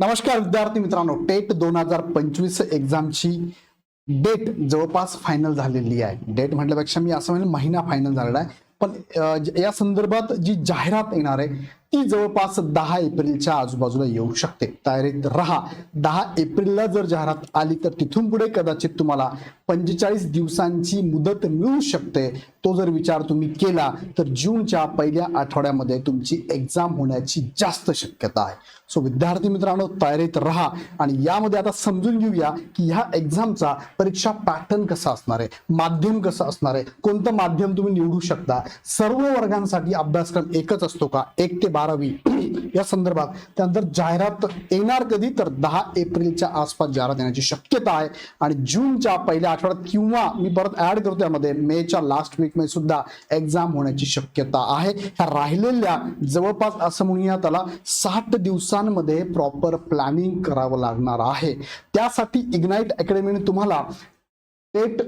नमस्कार विद्यार्थी मित्रांनो टेट दोन हजार पंचवीस एक्झामची डेट जवळपास फायनल झालेली आहे. डेट म्हटल्यापेक्षा मी असं म्हणेन महिना फायनल झालेला आहे. पण या संदर्भात जी जाहिरात येणार आहे ती जवळपास दहा एप्रिलच्या आजूबाजूला येऊ शकते. तयारीत राहा. दहा एप्रिलला जर जाहिरात आली तर तिथून पुढे कदाचित तुम्हाला पंचेचाळीस दिवसांची मुदत मिळू शकते. तो जर विचार तुम्ही केला तर जूनच्या पहिल्या आठवड्यामध्ये तुमची एक्झाम होण्याची जास्त शक्यता आहे. सो विद्यार्थी मित्रांनो तयारीत राहा. आणि यामध्ये आता समजून घेऊया की ह्या एक्झामचा परीक्षा पॅटर्न कसा असणार आहे? माध्यम कसं असणार आहे? कोणतं माध्यम तुम्ही निवडू शकता? सर्व वर्गांसाठी अभ्यासक्रम एकच असतो का? एक ते बारावी. या संदर्भात त्यानंतर जाहिरात येणार कधी? तर दहा एप्रिलच्या आसपास जाहिरात येण्याची शक्यता आहे. आणि जूनच्या पहिल्या आठवड्यात किंवा मी परत ऍड करतो त्यामध्ये मेच्या लास्ट वीकमध्ये सुद्धा एक्झाम होण्याची शक्यता आहे. ह्या राहिलेल्या जवळपास असं म्हणूया त्याला साठ दिवसांमध्ये प्रॉपर प्लॅनिंग करावं लागणार आहे. त्यासाठी इग्नाइट अकॅडमीने तुम्हाला टेट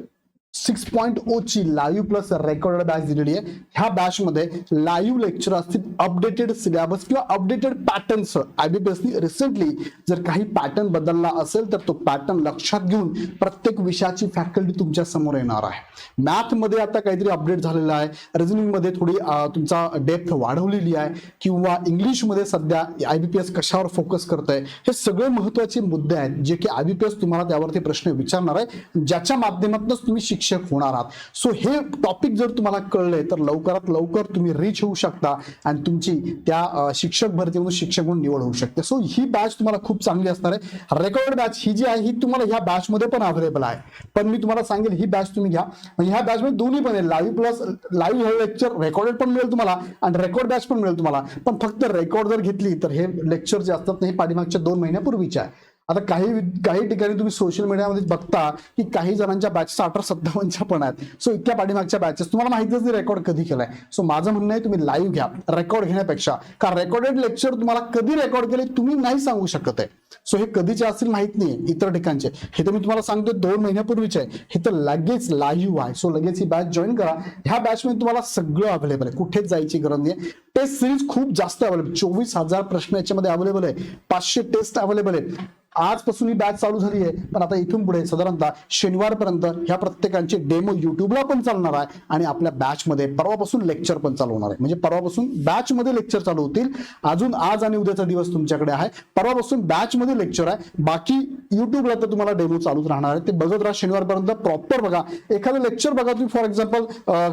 सिक्स पॉईंट ओ ची लाईव्ह प्लस रेकॉर्डेड बॅच दिलेली आहे. ह्या बॅच मध्ये लाईव्ह लेक्चर असतील अपडेटेड सिलेबस किंवा अपडेटेड पॅटर्न्स आयबीपीएसनी रिसेंटली जर काही पॅटर्न बदलला असेल तर तो पॅटर्न लक्षात घेऊन प्रत्येक विषयाची फॅकल्टी तुमच्यासमोर येणार आहे. मॅथमध्ये आता काहीतरी अपडेट झालेलं आहे. रिझनिंगमध्ये थोडी तुमचा डेप्थ वाढवलेली आहे. किंवा इंग्लिशमध्ये सध्या आयबीपीएस कशावर फोकस करत आहे हे सगळे महत्त्वाचे मुद्दे आहेत जे की आयबीपीएस तुम्हाला त्यावरती प्रश्न विचारणार आहे. ज्याच्या माध्यमातूनच तुम्ही शिक्षक होणार आहात. सो हे टॉपिक जर तुम्हाला कळले तर लवकरात लवकर तुम्ही रिच होऊ शकता आणि तुमची त्या शिक्षक भरतीमधून शिक्षक म्हणून निवड होऊ शकते. सो ही बॅच तुम्हाला खूप चांगली असणार आहे. रेकॉर्ड बॅच ही जी आहे ही तुम्हाला ह्या बॅच मध्ये पण अवेलेबल आहे. पण मी तुम्हाला सांगेल ही बॅच तुम्ही घ्या. म्हणजे ह्या बॅच मध्ये दोन्ही पण आहे. लाईव्ह प्लस लाईव्ह हे लेक्चर रेकॉर्डेड पण मिळेल तुम्हाला आणि रेकॉर्ड बॅच पण मिळेल तुम्हाला. पण फक्त रेकॉर्ड जर घेतली तर हे लेक्चर जे असतात ना हे पाठीमागच्या दोन महिन्यापूर्वीचे आहे. आता काही काही ठिकाणी तुम्ही सोशल मीडियामध्ये बघता की काही जणांच्या बॅचेस अठरा सत्तावन्नच्या पण आहेत. सो इतक्या पाठीमागच्या बॅचेस तुम्हाला माहितीच नाही रेकॉर्ड कधी केलाय. सो माझं म्हणणं आहे तुम्ही लाईव्ह घ्या रेकॉर्ड घेण्यापेक्षा. कारण रेकॉर्डेड लेक्चर तुम्हाला कधी रेकॉर्ड केले तुम्ही नाही सांगू शकत आहे. सो हे कधीचे असतील माहीत नाही इतर ठिकाणचे. हे तर मी तुम्हाला सांगतो दोन महिन्यापूर्वीचे आहे. हे तर लगेच लाईव्ह आहे. सो लगेच ही बॅच जॉईन करा. ह्या बॅच मध्ये तुम्हाला सगळं अवेलेबल आहे. कुठेच जायची गरज नाही टेस्ट सिरीज खूप जास्त अवेलेबल चोवीस हजार प्रश्न याच्यामध्ये अवेलेबल आहे. पाचशे टेस्ट अवेलेबल आहेत. आजपासून ही बॅच चालू झाली आहे. पण आता इथून पुढे साधारणतः शनिवारपर्यंत ह्या प्रत्येकांचे डेमो युट्यूबला पण चालणार आहे आणि आपल्या बॅचमध्ये परवापासून लेक्चर पण चालू होणार आहे. म्हणजे परवापासून बॅचमध्ये लेक्चर चालू होतील. अजून आज आणि उद्याचा दिवस तुमच्याकडे आहे. परवापासून बॅचमध्ये लेक्चर आहे. बाकी युट्यूबला तर तुम्हाला डेमो चालूच राहणार आहे. ते बघत राहा शनिवारपर्यंत प्रॉपर बघा. एखादं लेक्चर बघा तुम्ही. फॉर एक्झाम्पल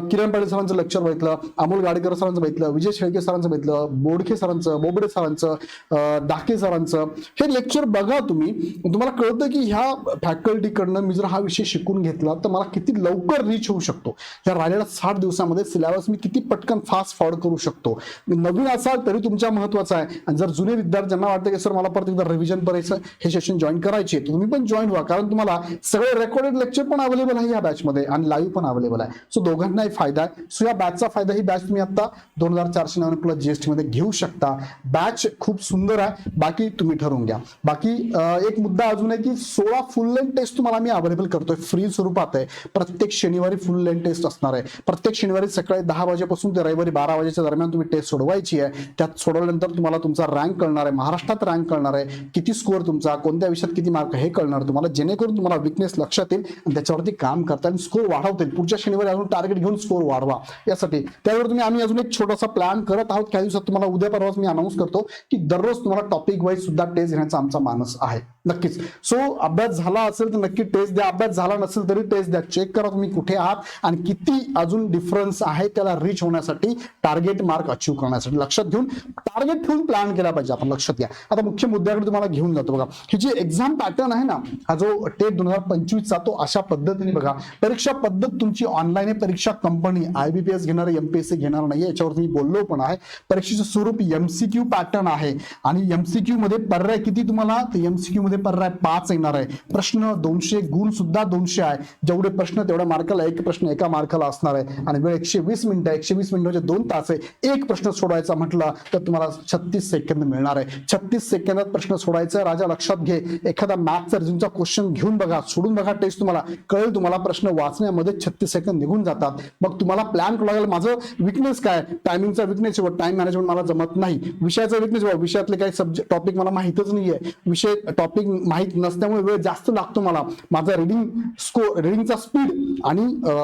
किरण पाटील सरांचं लेक्चर बघितलं अमोल गाडेकर सरांचं बघितलं विजय शेळके सरांचं बघितलं बोडखे सरांचं बोबडे सरांचं डाके सरांचं. हे लेक्चर बघा तुम्ही. तुम्ही. तुम्हाला कळतं की ह्या फॅकल्टीकडनं मी जर हा विषय शिकून घेतला तर मला किती लवकर रीच होऊ शकतो. या राहिलेल्या साठ दिवसामध्ये सिलेबस मी किती पटकन फास्ट फॉर्ड करू शकतो. नवीन असाल तरी तुमच्या महत्त्वाचा आहे. आणि जर जुने विद्यार्थ्यांना वाटतं की सर मला परत एकदा रिव्हिजन करायचं हे सेशन जॉईन करायचे तर तुम्ही पण जॉईन व्हा. कारण तुम्हाला सगळे रेकॉर्डेड लेक्चर पण अवेलेबल आहे या बॅचमध्ये आणि लाईव्ह पण अवेलेबल आहे. सो दोघांनाही फायदा आहे. सो या बॅचचा फायदा ही बॅच तुम्ही आता दोन हजार चारशे नव्याण्णव प्लस जीएसटी मध्ये घेऊ शकता. बॅच खूप सुंदर आहे. बाकी तुम्ही ठरवून घ्या. बाकी एक मुद्दा अजून आहे की सोळा फुल लेंथ टेस्ट तुम्हाला मी अवेलेबल करतोय. फ्री स्वरूपात आहे. प्रत्येक शनिवारी फुल लेंथ टेस्ट असणार आहे. प्रत्येक शनिवारी सकाळी दहा वाजेपासून ते रविवारी बारा वाजेच्या दरम्यान तुम्ही टेस्ट सोडवायची आहे. त्यात सोडवल्यानंतर तुम्हाला तुमचा रँक कळणार आहे. महाराष्ट्रात रँक कळणार आहे. किती स्कोअर तुमचा कोणत्या विषयात किती मार्क हे कळणार तुम्हाला. जेणेकरून तुम्हाला विकनेस लक्षात येईल आणि त्याच्यावरती काम करता आणि स्कोर वाढवतील पुढच्या शनिवारी अजून टार्गेट घेऊन स्कोर वाढवा. यासाठी त्यावर तुम्ही आम्ही अजून एक छोटासा प्लॅन करत आहोत. काही दिवसात तुम्हाला उद्या परवाच मी अनाऊन्स करतो की दररोज तुम्हाला टॉपिक वाईज सुद्धा टेस्ट घेण्याचा आमचा मानस आहे. नक्कीच. सो अभ्यास झाला असेल तर नक्की टेस्ट द्या. अभ्यास झाला नसेल तरी टेस्ट द्या. चेक करा तुम्ही कुठे आहात आणि किती अजून डिफरन्स आहे त्याला रीच होण्यासाठी टार्गेट मार्क अचीव करण्यासाठी. लक्षात घेऊन टार्गेट ठेवून प्लॅन केला पाहिजे. आपण लक्षात घ्या. आता मुख्य मुद्द्याकडे तुम्हाला घेऊन जातो बघा. ही जी एक्झाम पॅटर्न आहे ना हा जो टेट दोन हजार पंचवीसचा तो अशा पद्धतीने बघा. परीक्षा पद्धत तुमची ऑनलाईन आहे. परीक्षा कंपनी आयबीपीएस घेणार एमपीएससी घेणार नाही याच्यावर तुम्ही बोललो पण आहे. परीक्षेचं स्वरूप एमसीक्यू पॅटर्न आहे. आणि एमसीक्यू मध्ये पर्याय किती तुम्हाला? एमसीक्यू मध्ये पर्याय पाच येणार आहे. प्रश्न दोनशे गुण सुद्धा दोनशे आहे. जेवढे प्रश्न तेवढ्या मार्काला एक प्रश्न एका मार्काला असणार आहे. आणि वेळ एकशे वीस मिनिटं आहे. एकशे वीस मिनिटाचे म्हणजे दोन तास आहे. एक प्रश्न सोडवायचा म्हटला तर तुम्हाला छत्तीस सेकंद मिळणार आहे. छत्तीस सेकंदात प्रश्न सोडायचा राजा लक्षात घे. एखादा मॅथचा रिझनचा क्वेश्चन घेऊन बघा. सोडून बघा टेस्ट तुम्हाला. कळेल तुम्हाला प्रश्न वाचण्यामध्ये छत्तीस सेकंद निघून जातात. मग तुम्हाला प्लॅन करू लागेल. माझं विकनेस काय? टायमिंगचा विकनेस टाइम मॅनेजमेंट मला जमत नाही. विषयाचा विकनेस विषयातले काही सब्जेक्ट टॉपिक मला माहितच नाहीये. विषय टॉपिक माहीत नसल्यामुळे वेळ जास्त लागतो मला. माझा रिडिंग स्कोर रिडिंगचा स्पीड आणि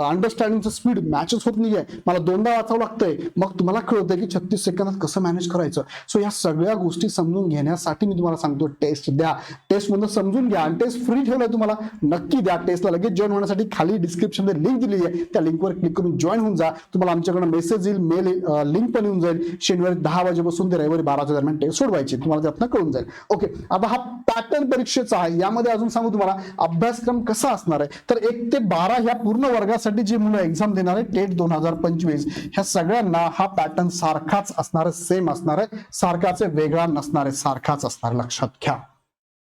अंडरस्टँडिंगचा स्पीड मॅचच होत नाहीये. मला दोनदा वाचावं लागतंय. मग तुम्हाला कळतंय की छत्तीस सेकंदात कसं मॅनेज करायचं. सो या सगळ्या गोष्टी समजून घेण्यासाठी मी तुम्हाला सांगतो टेस्ट द्या. टेस्टमधून समजून घ्या आणि टेस्ट फ्री ठेवलाय तुम्हाला. नक्की द्या. टेस्टला लगेच जॉईन होण्यासाठी खाली डिस्क्रिप्शन लिंक दिली आहे. त्या लिंकवर क्लिक करून जॉईन होऊन जा. तुम्हाला आमच्याकडे मेसेज येईल मेल लिंक पण येऊन जाईल. शनिवारी दहा वाजेपासून ते रविवारी बाराच्या दरम्यान टेस्ट सोडवायची. तुम्हाला त्यातनं कळून जाईल. ओके आता हा पॅटर्न परीक्षेचा आहे. यामध्ये अजून सांगू तुम्हाला अभ्यासक्रम कसा असणार आहे? तर एक ते बारा ह्या पूर्ण वर्गासाठी जे मुलं एक्झाम देणार आहे टेट दोन हजार पंचवीस ह्या सगळ्यांना हा पॅटर्न सारखाच असणार आहे सेम असणार आहे. सारखाच आहे वेगळा नसणार आहे सारखाच असणार लक्षात घ्या.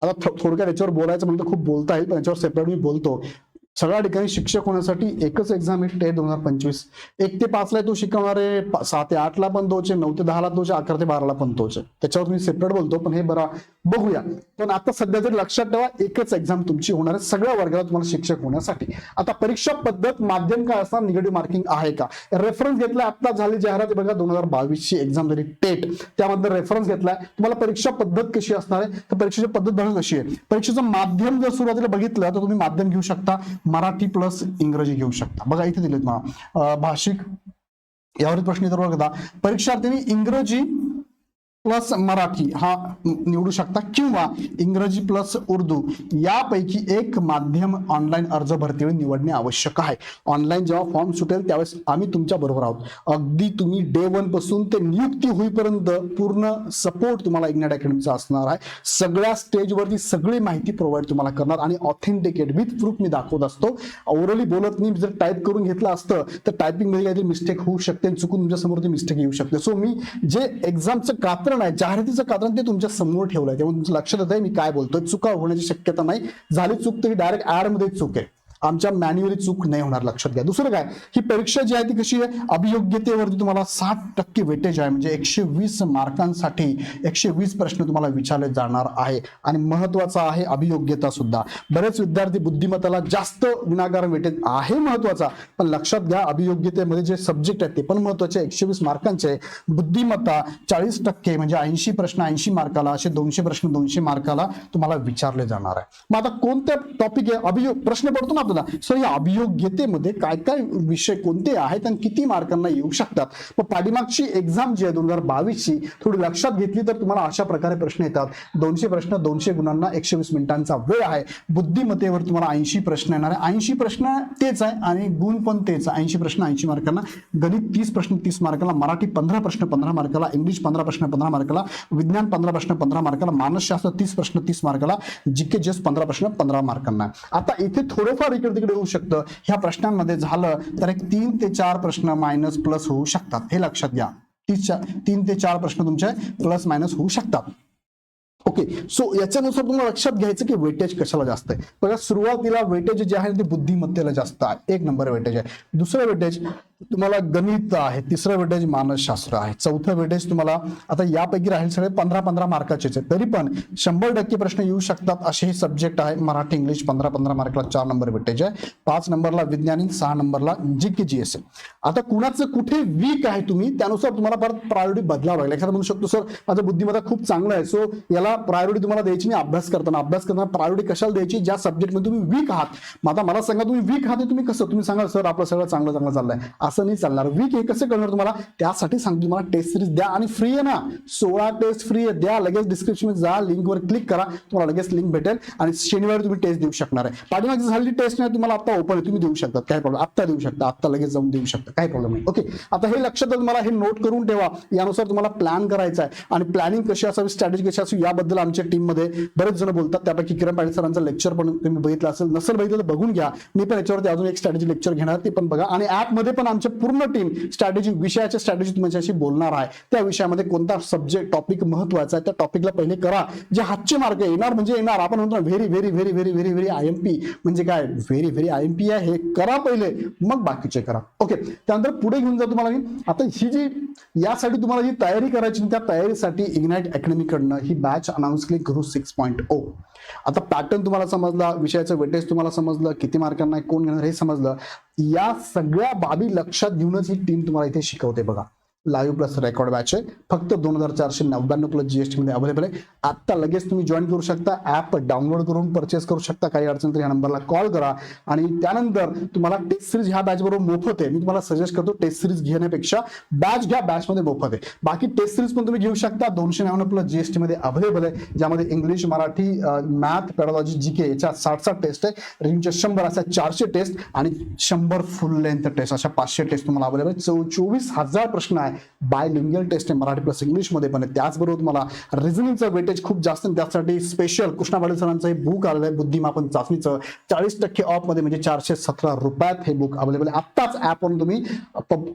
आता थोडक्यात याच्यावर बोलायचं म्हणजे खूप बोलता येईल पण याच्यावर सेपरेट मी बोलतो. सगळ्या ठिकाणी शिक्षक होण्यासाठी एकच एक्झाम आहे टेट दोन हजार पंचवीस. एक ते पाचला तो शिकवणार आहे सहा ते आठला पण तोच आहे नऊ ते दहाला तोच आहे अकरा ते बाराला पण तोच आहे. त्याच्यावर मी सेपरेट बोलतो पण हे बरा बघूया. पण आता सध्या तरी लक्षात ठेवा एकच एक्झाम तुमची होणार आहे सगळ्या वर्गाला तुम्हाला शिक्षक होण्यासाठी. आता परीक्षा पद्धत माध्यम काय असणार निगेटिव्ह मार्किंग आहे का? रेफरन्स घेतला आता झाली जाहिरात बघा दोन हजार बावीस ची एक्झाम झाली टेट. त्यामध्ये रेफरन्स घेतलाय. तुम्हाला परीक्षा पद्धत कशी असणार आहे? तर परीक्षेची पद्धत बघा कशी आहे. परीक्षेचं माध्यम जर सुरुवातीला बघितलं तर तुम्ही माध्यम घेऊ शकता. मराठी प्लस इंग्रजी घेऊ शकता. बघा इथे दिलेत मला भाषिक यावर प्रश्न येतो बघा परीक्षार्थींनी इंग्रजी प्लस मराठी हा निवडू शकता किंवा इंग्रजी प्लस उर्दू यापैकी एक माध्यम ऑनलाईन अर्ज भरतीवेळी निवडणे आवश्यक आहे. ऑनलाईन जेव्हा फॉर्म सुटेल त्यावेळेस आम्ही तुमच्या बरोबर आहोत. अगदी तुम्ही डे वनपासून ते नियुक्ती होईपर्यंत पूर्ण सपोर्ट तुम्हाला इग्नेट अकॅडमीचा असणार आहे. सगळ्या स्टेजवरती सगळी माहिती प्रोव्हाइड तुम्हाला करणार आणि ऑथेंटिकेट विथ प्रूफ मी दाखवत असतो. ओरली बोलत नाही जर टाईप करून घेतलं असतं तर टायपिंगमध्ये काहीतरी मिस्टेक होऊ शकते चुकून तुमच्यासमोर ती मिस्टेक येऊ शकते. सो मी जे एक्झामचं कात्र कारण आहे जाहिरातीचं कारण ते तुमच्यासमोर ठेवलंय तेव्हा तुमचं लक्षात येत आहे मी काय बोलतोय चुका होण्याची शक्यता नाही. झाली चूक तरी डायरेक्ट ऍडमध्ये चूक आहे. आमच्या मॅन्युअली चूक नाही होणार लक्षात घ्या. दुसरं काय? ही परीक्षा जी आहे ती कशी आहे? अभियोग्यतेवरती तुम्हाला साठ टक्के वेटेज आहे. म्हणजे एकशे वीस मार्कांसाठी एकशे वीस प्रश्न तुम्हाला विचारले जाणार आहे. आणि महत्त्वाचा आहे अभियोग्यता सुद्धा. बरेच विद्यार्थी बुद्धिमत्ताला जास्त विनाकारण वेटेज आहे महत्त्वाचा. पण लक्षात घ्या अभियोग्यतेमध्ये जे सब्जेक्ट आहेत ते पण महत्त्वाचे. एकशे वीस मार्कांचे. बुद्धिमत्ता चाळीस टक्के म्हणजे ऐंशी प्रश्न ऐंशी मार्काला असे दोनशे प्रश्न दोनशे मार्काला तुम्हाला विचारले जाणार आहे. मग आता कोणत्या टॉपिक आहे? अभियोग प्रश्न पडतो ना आपल्याला सर या अभियोग्यतेमध्ये काय काय विषय कोणते आहेत आणि किती मार्कांना येऊ शकतात? मग पाठीमागची एक्झाम जी आहे दोन हजार बावीसची थोडी लक्षात घेतली तर तुम्हाला अशा प्रकारे प्रश्न येतात. दोनशे प्रश्न दोनशे गुणांना एकशे वीस मिनिटांचा वेळ आहे. बुद्धिमत्तेवर तुम्हाला ऐंशी प्रश्न येणार आहे. ऐंशी प्रश्न तेच आहे आणि गुण पण तेच आहे. ऐंशी प्रश्न ऐंशी मार्कांना. गणित तीस प्रश्न तीस मार्काला. मराठी पंधरा प्रश्न पंधरा मार्काला. इंग्लिश पंधरा प्रश्न पंधरा मार्काला. विज्ञान पंधरा प्रश्न पंधरा मार्काला. मानसशास्त्र तीस प्रश्न तीस मार्काला. जिके जस पंधरा प्रश्न पंधरा मार्कांना. आता इथे थोडंफार इकडे तिकडे होऊ शकतं. ह्या प्रश्नांमध्ये झालं तर एक तीन ते चार प्रश्न मायनस प्लस होऊ शकतात. हे लक्षात घ्या. तीन ते चार प्रश्न तुमचे प्लस मायनस होऊ शकतात. ओके सो याच्यानुसार तुम्हाला लक्षात घ्यायचं की वेटेज कशाला जास्त आहे. बघा सुरुवातीला वेटेज जे आहे ते बुद्धिमत्तेला जास्त आहे. एक नंबर वेटेज आहे. दुसरं वेटेज तुम्हाला गणित आहे तिसरं वेटेज मानसशास्त्र आहे चौथं वेटेज तुम्हाला आता यापैकी राहील सगळे पंधरा पंधरा मार्काचेच आहे तरी पण शंभर टक्के प्रश्न येऊ शकतात असे हे सब्जेक्ट आहे मराठी इंग्लिश पंधरा पंधरा मार्कला चार नंबर वेटेज आहे. पाच नंबरला विज्ञानी सहा नंबरला जी के जी एस आता कुणाचं कुठे वीक आहे तुम्ही त्यानुसार तुम्हाला परत प्रायोरिटी बदलावं लागेल. एखादा म्हणू शकतो सर माझं बुद्धिमत्ता खूप चांगलं आहे सो याला प्रायोरिटी तुम्हाला द्यायची नाही अभ्यास करताना. अभ्यास करताना प्रायोरिटी कशाला द्यायची? ज्या सब्जेक्टमध्ये तुम्ही वीक आहात. मग आता मला सांगा तुम्ही वीक आहात तुम्ही कसं? तुम्ही सांगा सर आपलं सगळं चांगलं चांगलं चाललंय. असं नाही चालणार. वीक हे कसं करणार तुम्हाला? त्यासाठी सांगतो तुम्हाला टेस्ट सिरीज द्या आणि फ्री आहे ना. सोळा टेस्ट फ्री आहे. द्या. लगेच डिस्क्रिप्शन जा लिंकवर क्लिक करा. तुम्हाला लगेच लिंक भेटेल आणि शनिवारी तुम्ही टेस्ट देऊ शकणार आहे. पाठीमागची झालेली टेस्ट नाही तुम्हाला आता ओपन आहे. तुम्ही देऊ शकता. काय प्रॉब्लेम आत्ता देऊ शकता. आत्ता लगेच जाऊन देऊ शकता. काय प्रॉब्लेम नाही. ओके आता हे लक्षात तुम्हाला हे नोट करून ठेवा. यानुसार तुम्हाला प्लॅन करायचा आहे. आणि प्लॅनिंग कशी असावी स्ट्रॅटेजी कशी असावी याबद्दल आमच्या टीममध्ये बरेच जण बोलतात. त्यापैकी किरण पाटील सरांचं लेक्चर पण तुम्ही बघितलं असेल. नसेल बघितलं तर बघून घ्या. मी पण याच्यावरती अजून एक स्ट्रॅटेजी लेक्चर घेणार. ते पण बघा. आणि ऍपमध्ये पण आम्ही पूर्ण टीम स्ट्रॅटेजी विषयाच्या स्ट्रॅटेजी तुमच्याशी बोलणार आहे त्या विषयामध्ये कोणता सब्जेक्ट टॉपिक महत्त्वाचा आहे त्या टॉपिकला पहिले करा. जे हातचे मार्क येणार म्हणजे येणार. आपण म्हणतो very very very very very very I M P म्हणजे काय? Very very I M P आहे. हे करा पहिले मग बाकीचे करा. ओके त्यानंतर पुढे घेऊन जा तुम्हाला मी. आता ही जी यासाठी तुम्हाला जी तयारी करायची त्या तयारीसाठी इग्नाइट अकॅडमीकडनं ही बॅच अनाऊन्स केली गुरु सिक्स पॉईंट ओ आता पॅटर्न तुम्हाला समजला विषयाचं वेटेज तुम्हाला समजलं किती मार्कांना कोण घेणार हे समजलं. या सगळ्या बाबी लक्षात घेऊनच ही टीम तुम्हाला इथे शिकवते बघा. लाईव्ह प्लस रेकॉर्ड बॅच आहे. फक्त दोन हजार चारशे नव्याण्णव प्लस जीएसटी मध्ये अवेलेबल आहे. आत्ता लगेच तुम्ही जॉईन करू शकता. ऍप डाउनलोड करून परचेस करू शकता. काही अडचण तर ह्या नंबरला कॉल करा. आणि त्यानंतर तुम्हाला टेस्ट सिरीज ह्या बॅच बरोबर मोफत आहे. मी तुम्हाला सजेस्ट करतो टेस्ट सिरीज घेण्यापेक्षा बॅच घ्या बॅच मध्ये मोफत आहे. बाकी टेस्ट सिरीज पण तुम्ही घेऊ शकता. दोनशे नव्याण्णव प्लस जीएसटी मध्ये अवेलेबल आहे. ज्यामध्ये English Marathi math pedagogy G K याच्या साठ साठ टेस्ट आहे. रिंगच्या शंभर अशा चारशे टेस्ट आणि शंभर फुल लेंथ टेस्ट अशा पाचशे टेस्ट तुम्हाला अवेलेबल आहे. चौ चोवीस हजार प्रश्न आहे. बाय लिंगल टेस्ट आहे. मराठी प्लस इंग्लिशमध्ये पण आहे. त्याचबरोबर तुम्हाला रिझनिंगचं वेटेज खूप जास्त त्यासाठी स्पेशल कृष्णा पाटील सरांचं हे बुक आलेलं आहे. बुद्धिमापन चाचणीचं. चाळीस टक्के ऑफमध्ये म्हणजे चारशे सतरा रुपयात हे बुक अवेलेबल आहे. आत्ताच ॲपवरून तुम्ही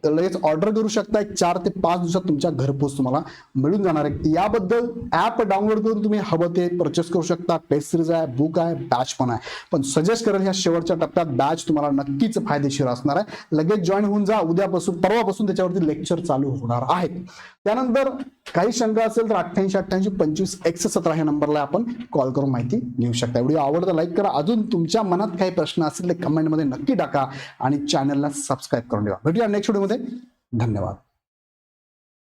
लगेच ऑर्डर करू शकता. चार ते पाच दिवसात तुमच्या घरपोच तुम्हाला मिळून जाणार आहे. याबद्दल ॲप डाउनलोड करून तुम्ही हवं ते परचेस करू शकता. टेस्ट सिरीज आहे बुक आहे बॅच पण आहे. पण सजेस्ट करेल ह्या शेवटच्या टप्प्यात बॅच तुम्हाला नक्कीच फायदेशीर असणार आहे. लगेच जॉईन होऊन जा. उद्यापासून परवापासून त्याच्यावरती लेक्चर चालू चालू होणार आहेत. त्यानंतर काही शंका असेल तर अठ्ठ्याऐंशी अठ्ठ्याऐंशी पंचवीस एकशे सतरा ह्या नंबरला आपण कॉल करून माहिती घेऊ शकता. व्हिडिओ आवडतं लाईक करा. अजून तुमच्या मनात काही प्रश्न असतील ते कमेंटमध्ये नक्की टाका आणि चॅनलला सबस्क्राईब करून ठेवा. भेटूया नेक्स्ट व्हिडिओमध्ये धन्यवाद.